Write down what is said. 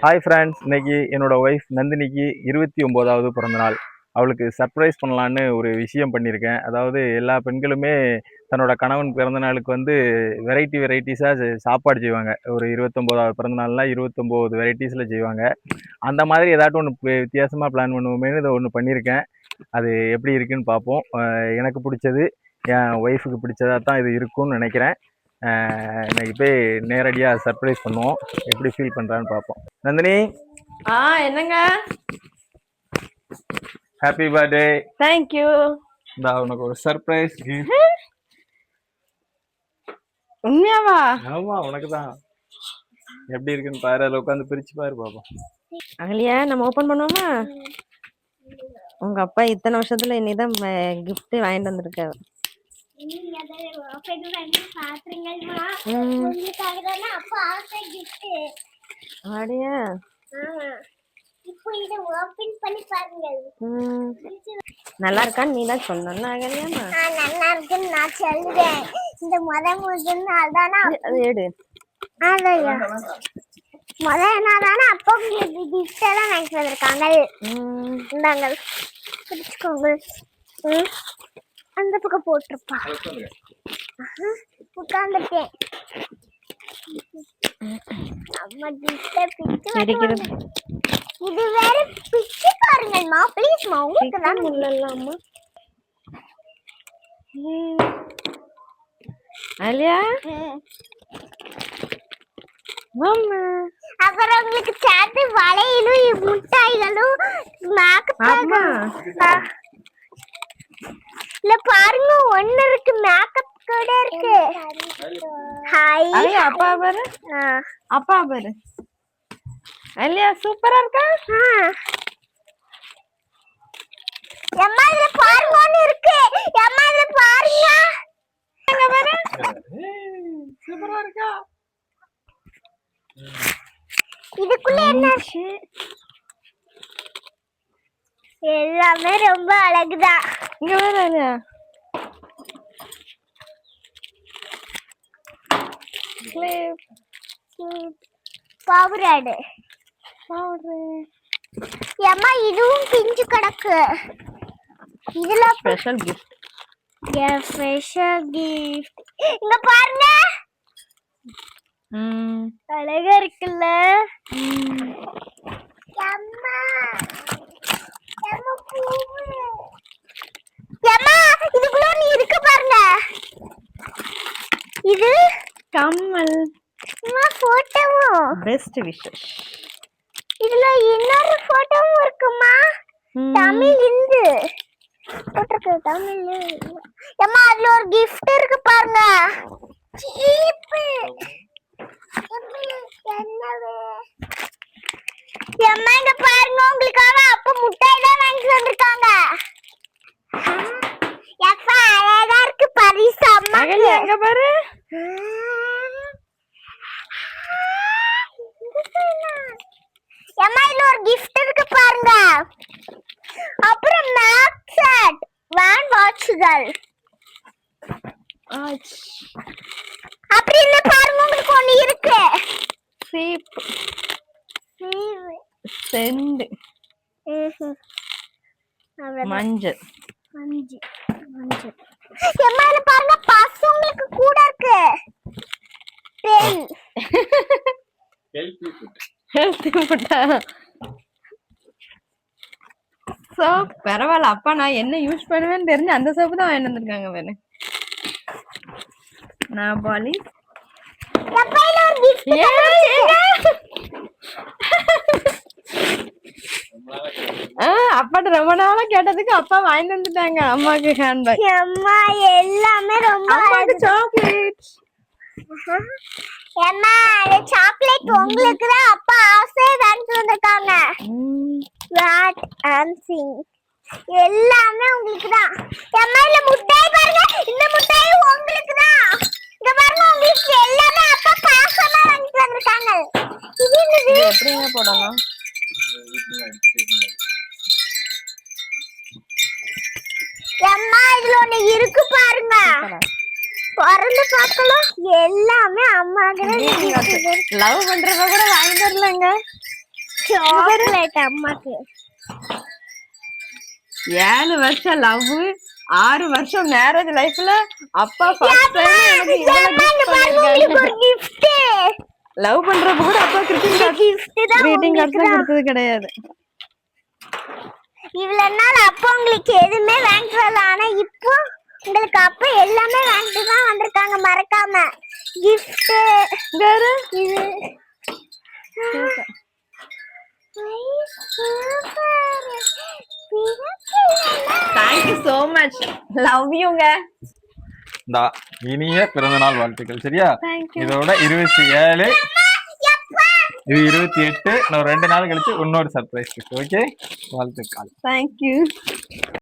Hi friends இன்னைக்கு என்னோட wife நந்தினிக்கு இருபத்தி ஒம்போதாவது பிறந்தநாள். அவளுக்கு சர்ப்ரைஸ் பண்ணலான்னு ஒரு விஷயம் பண்ணியிருக்கேன். அதாவது எல்லா பெண்களுமே தன்னோட கணவன் பிறந்த நாளுக்கு வந்து வெரைட்டி வெரைட்டிஸாக சாப்பாடு செய்வாங்க. ஒரு இருபத்தொம்போதாவது பிறந்தநாள்னால் இருபத்தொம்போது வெரைட்டிஸில் செய்வாங்க. அந்த மாதிரி ஏதாட்டும் ஒன்று வித்தியாசமாக பிளான் பண்ணுவோமேனு இதை ஒன்று பண்ணியிருக்கேன். அது எப்படி இருக்குன்னு பார்ப்போம் எனக்கு பிடிச்சது என் ஒய்ஃபுக்கு பிடிச்சதாக தான் இது இருக்கும்னு நினைக்கிறேன். இன்னைக்கு போய் நேரடியாக சர்ப்ரைஸ் பண்ணுவோம். எப்படி ஃபீல் பண்ணுறான்னு பார்ப்போம். நந்தினி? ஆ என்னங்க? ஹாப்பி பர்த்டே தேங்க்யூ இந்த உனக்கு ஒரு சர்ப்ரைஸ் உண்மையாவா? ஆமா உனக்கு தான் எப்படி இருக்குன்னு பாரு அதில் உட்காந்து பிரிச்சு பாரு பாப்போம். அகலியா நம்ம ஓபன் பண்ணுவோமா? உங்க அப்பா இத்தனை வருஷத்துல இன்னைதான் கிஃப்ட் வாங்கிட்டு வந்திருக்காரு. அப்படியா. நல்லா இருக்கான்னு நீ தான் அகலியாமா ஆ, நல்லா இருக்குன்னு நான் சொல்லுவேன். இந்த முத முதல் நாள் தானே அது எடு அதையா முதல் நாள் தானே அப்பா உங்களுக்கு gift எல்லாம் வாங்கிட்டு வந்திருக்காங்க ம். இந்தாங்க பிடிச்சுக்கோங்க ம். அந்த பக்கம் போட்டிருப்பா. கிடைக்கிறது இது வேற பிச்சு பாருங்கம்மா ப்ளீஸ்மா உங்களுக்கு தான் இல்லல்லாமா அலியா? மாமா அப்புறம் உங்களுக்கு சேர்த்து வளையலும் முட்டாய்களும் ஆமா. இல்ல பாருங்க ஒண்ணு இருக்கு மேக்கப் கூட இருக்கு. ஹாய் அப்பா பாரு? அப்பா பாரு? அலியா சூப்பரா இருக்கா? எம்மா இதுல பாருங்க ஒண்ணு இருக்கு. எம்மா இதுல பாருங்க. எங்க பாரு? சூப்பரா இருக்கா? இதுக்குள்ள என்ன? எல்லாமே ரொம்ப அழகுதான். இங்க பாரு அலியா கிளிப் பவுராடு பவுடர் ஏம்மா இதுவும் பிஞ்சு கிடக்கு. இதுல ஸ்பெஷல் கிஃப்ட் ஸ்பெஷல் கிஃப்ட் இங்க பாருங்க. அழகா இருக்குல்ல அம்மா அம்மா பூவு அம்மா இதுக்குள்ள நீ இருக்கு பாருங்க இது கம்மல். போட்டோவும் பெஸ்ட் விஷஸ் இதுல இன்னொரு போட்டோவும் இருக்குமா? தமிழ் இந்து. போட்டிருக்கு தமிழ் அம்மா அதுல ஒரு gift இருக்கு பாருங்க. என்னது? அம்மா இங்க பாருங்க உங்களுக்காக அப்பா முட்டாய் தான் வாங்கிட்டு வந்திருக்காங்க எப்பா அழகா இருக்கு பரிசு அம்மா அகலி எங்க பாரு அம்மா இதுல ஒரு gift இருக்கு பாருங்க அப்புறம் மேக் செட் வேன் ஆச். அப்புறம் இந்த பாருங்க உங்களுக்கு ஒண்ணு இருக்கு. சீப். செண்டு. மஞ்சள். பாருங்க பஸ் உங்களுக்கு கூட இருக்கு. பென் ஹெல்த்தி ஃபுட்டா சோ பரவாயில்ல. அப்பா நான் என்ன யூஸ் பண்ணுவேன்னு தெரிஞ்சு அந்த சோப்பு தான் வாங்கிட்டு வந்திருக்காங்க வேறு. நான் பாலி. அப்பாட்ட ரொம்ப நாளா கேட்டதுக்கு அப்பா வாங்கிட்டு வந்துட்டாங்க. அம்மாக்கு ஹேண்ட் பேக் அம்மா எல்லாமே ரொம்ப அம்மாக்கு சாக்லேட் அம்மா சாக்லேட் உங்களுக்கு தான் அப்பா ஆசை வாங்கிட்டு வந்திருக்காங்க ராட் அண்ட் சிங் எல்லாமே உங்களுக்கு தான் அம்மா இந்த முட்டாய் பாருங்க. இந்த முட்டாய் உங்களுக்கு தான் இங்க பாருங்க உங்களுக்கு எல்லாமே அப்பா பாசமா வாங்கிட்டு வந்திருக்காங்க. இது என்னது? எப்படிங்க போடணும்? அம்மா இதுல ஒண்ணு இருக்கு பாருங்க. பிறந்து பார்க்கலாம் எல்லாமே அம்மா லவ் பண்றப்ப கூட வாங்கி தரலங்க சாக்லேட் அம்மாக்கு. ஏழு வருஷம் லவ் ஆறு வருஷம் மேரேஜ் லைஃப்ல அப்பா ஃபர்ஸ்ட் டைம் லவ் பண்றப்ப கூட அப்பா கிரீட்டிங் கார்டு கிரீட்டிங். கொடுத்தது கிடையாது. இவ்வளவு நாள் அப்போ உங்களுக்கு எதுவுமே வாங்கிட்டு வரல. ஆனா இப்போ உங்களுக்கு அப்ப எல்லாமே வாங்கிட்டு தான் வந்திருக்காங்க. மறக்காம. Gift. வேற இது மச் லவ் யூங்க இந்த இனிய பிறந்தநாள் வாழ்த்துக்கள் சரியா. இதோட இருபத்தி ஏழு இது இருபத்தி எட்டு இன்னும் ரெண்டு நாள் கழிச்சு இன்னொரு சர்ப்ரைஸ் இருக்கு ஓகே வாழ்த்துக்கள். Thank you